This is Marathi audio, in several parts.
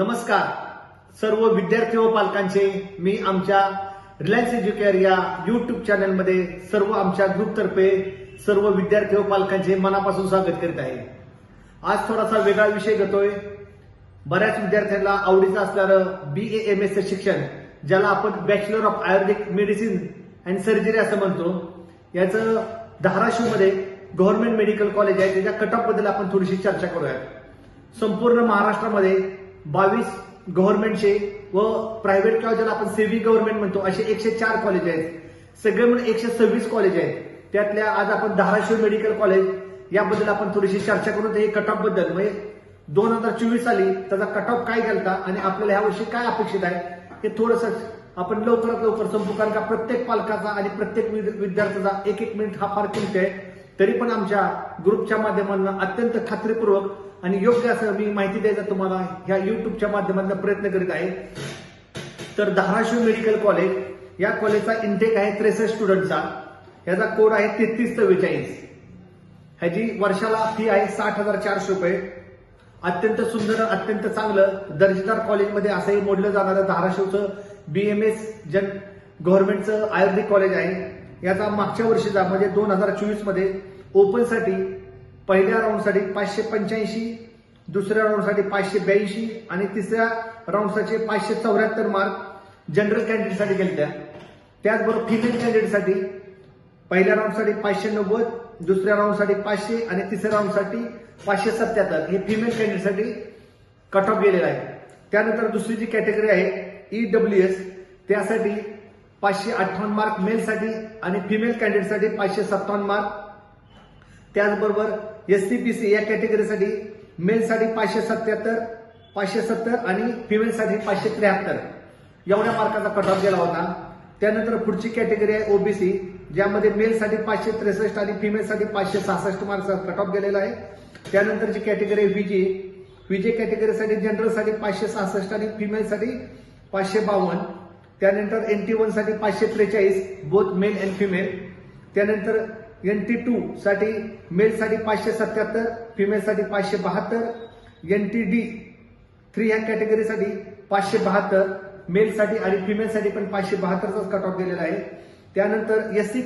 नमस्कार. सर्व विद्यार्थी व पालकांचे मी आमच्या रिलायन्स एज्युकेअर या युट्यूब चॅनलमध्ये सर्व आमच्या ग्रुपतर्फे सर्व विद्यार्थी व पालकांचे मनापासून स्वागत करीत आहे. आज थोडासा वेगळा विषय घेतोय. बऱ्याच विद्यार्थ्यांना आवडीचं असणारं बी ए एम एसचं शिक्षण ज्याला आपण bachelor of ayurvedic medicine and surgery असं म्हणतो. याचं धाराशिवमध्ये गव्हर्नमेंट मेडिकल कॉलेज आहे. त्याच्या कट ऑफबद्दल आपण थोडीशी चर्चा करूयात. संपूर्ण महाराष्ट्रामध्ये बावीस गव्हर्नमेंटचे व प्रायव्हेट किंवा ज्याला आपण सेव्ही गव्हर्नमेंट म्हणतो असे एकशे चार कॉलेज आहेत. सगळे म्हणून एकशे सव्वीस कॉलेज आहेत. त्यातल्या आज आपण धाराशिव मेडिकल कॉलेज याबद्दल आपण थोडीशी चर्चा करू हे कट ऑफबद्दल म्हणजे दोन हजार चोवीस साली त्याचा कट ऑफ काय गेलता आणि आपल्याला ह्या वर्षी काय अपेक्षित आहे हे थोडंसं आपण लवकरात लवकर संपू कारण का प्रत्येक पालकाचा आणि प्रत्येक विद्यार्थ्याचा एक एक मिनिट हा फार किमती आहे. तरी पण आमच्या ग्रुपच्या माध्यमातून अत्यंत खात्रीपूर्वक आणि योग्य असं मी माहिती द्यायचा तुम्हाला ह्या युट्यूबच्या माध्यमातून प्रयत्न करीत आहे. तर धाराशिव मेडिकल कॉलेज या कॉलेजचा इंटेक आहे त्रेसष्ट स्टुडंटचा ह्याचा कोड आहे तेहतीस चव्वेचाळीस. ह्याची वर्षाला फी आहे साठ हजार चारशे रुपये. अत्यंत सुंदर अत्यंत चांगलं दर्जेदार कॉलेजमध्ये असंही मोडलं जाणारं धाराशिवचं बीएमएस जन गव्हर्नमेंटचं आयुर्वेदिक कॉलेज आहे. याचा मागच्या वर्षीचा म्हणजे दोन हजार चोवीसमध्ये ओपनसाठी पहिल्या राऊंडसाठी पाचशे पंच्याऐंशी दुसऱ्या राऊंडसाठी पाचशे ब्याऐंशी आणि तिसऱ्या राऊंडसाठी पाचशे चौऱ्याहत्तर मार्क जनरल कॅन्डिडेटसाठी गेल्या त्याचबरोबर फिमेल कॅन्डिडेटसाठी पहिल्या राऊंडसाठी पाचशे नव्वद दुसऱ्या राऊंडसाठी पाचशे आणि तिसऱ्या राऊंडसाठी पाचशे सत्याहत्तर हे फिमेल कॅन्डिडेटसाठी कट ऑफ गेलेला आहे. त्यानंतर दुसरी जी कॅटेगरी आहे ई डब्ल्यू एस त्यासाठी पाचशे अठ्ठावन्न मार्क मेलसाठी आणि फिमेल कॅन्डिडेटसाठी पाचशे सत्तावन्न मार्क त्याचबरोबर एस सी पी सी या कॅटेगरीसाठी मेलसाठी पाचशे सत्याहत्तर पाचशे सत्तर आणि फिमेलसाठी पाचशे त्र्याहत्तर. एवढ्या मार्काचा कट ऑफ गेला होता. त्यानंतर पुढची कॅटेगरी आहे ओबीसी ज्यामध्ये मेलसाठी पाचशे त्रेसष्ट आणि फिमेलसाठी पाचशे सहासष्ट मार्कचा कट ऑफ गेलेला आहे. त्यानंतरची कॅटेगरी आहे विजे विजे कॅटेगरीसाठी जनरलसाठी पाचशे सहासष्ट आणि फिमेलसाठी पाचशे बावन्न. त्यानंतर एन टी वनसाठी पाचशे त्रेचाळीस बोथ मेल अँड फिमेल त्यानंतर एन टी टू साठी मेलसाठी पाचशे सत्याहत्तर फिमेलसाठी पाचशे बहात्तर एन टी डी थ्री ह्या कॅटेगरीसाठी पाचशे बहात्तर मेलसाठी आणि फिमेलसाठी पण पाचशे बहात्तरचाच कट ऑफ दिलेला आहे. त्यानंतर एस सी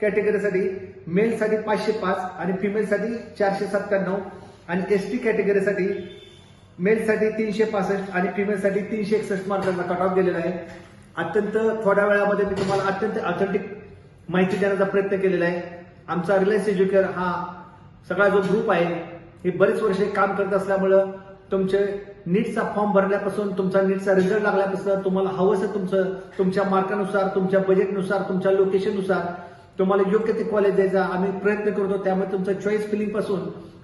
कॅटेगरीसाठी मेलसाठी पाचशे पाच आणि फिमेलसाठी चारशे सत्त्याण्णव आणि एस टी कॅटेगरीसाठी मेलसाठी तीनशे पासष्ट आणि फिमेलसाठी तीनशे एकसष्ट मार्कांचा कट ऑफ दिलेला आहे. अत्यंत थोड्या वेळामध्ये मी तुम्हाला अत्यंत ऑथेंटिक माहिती देण्याचा प्रयत्न केलेला आहे. आमचा रिलायन्स एज्युकेअर हा सगळा जो ग्रुप आहे हे बरेच वर्षे काम करत असल्यामुळं तुमचे नीटचा फॉर्म भरल्यापासून तुमचा नीटचा रिझल्ट लागल्यापासून तुम्हाला हवंसं तुमचं तुमच्या मार्कानुसार तुमच्या बजेटनुसार तुमच्या लोकेशननुसार तुम्हाला योग्य ते कॉलेज द्यायचा आम्ही प्रयत्न करतो. त्यामुळे तुमचं चॉईस फिलिंगपासून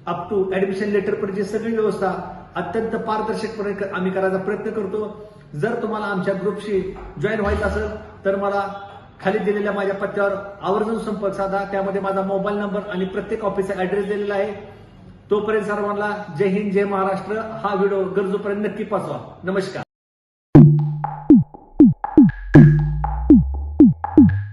अप टू ऍडमिशन लेटरपर्यंतची सगळी व्यवस्था अत्यंत पारदर्शकपणे क- आम्ही करायचा प्रयत्न करतो. जर तुम्हाला आमच्या ग्रुपशी जॉईन व्हायचं असेल तर मला खाली दिलेल्या माझ्या पत्त्यावर आवर्जून संपर्क साधा. त्यामध्ये माझा मोबाईल नंबर आणि प्रत्येक ऑफिसचा ऍड्रेस दिलेला आहे. तोपर्यंत सर्वांना जय हिंद जय महाराष्ट्र. हा व्हिडिओ गरजूपर्यंत नक्की पाचवा. नमस्कार.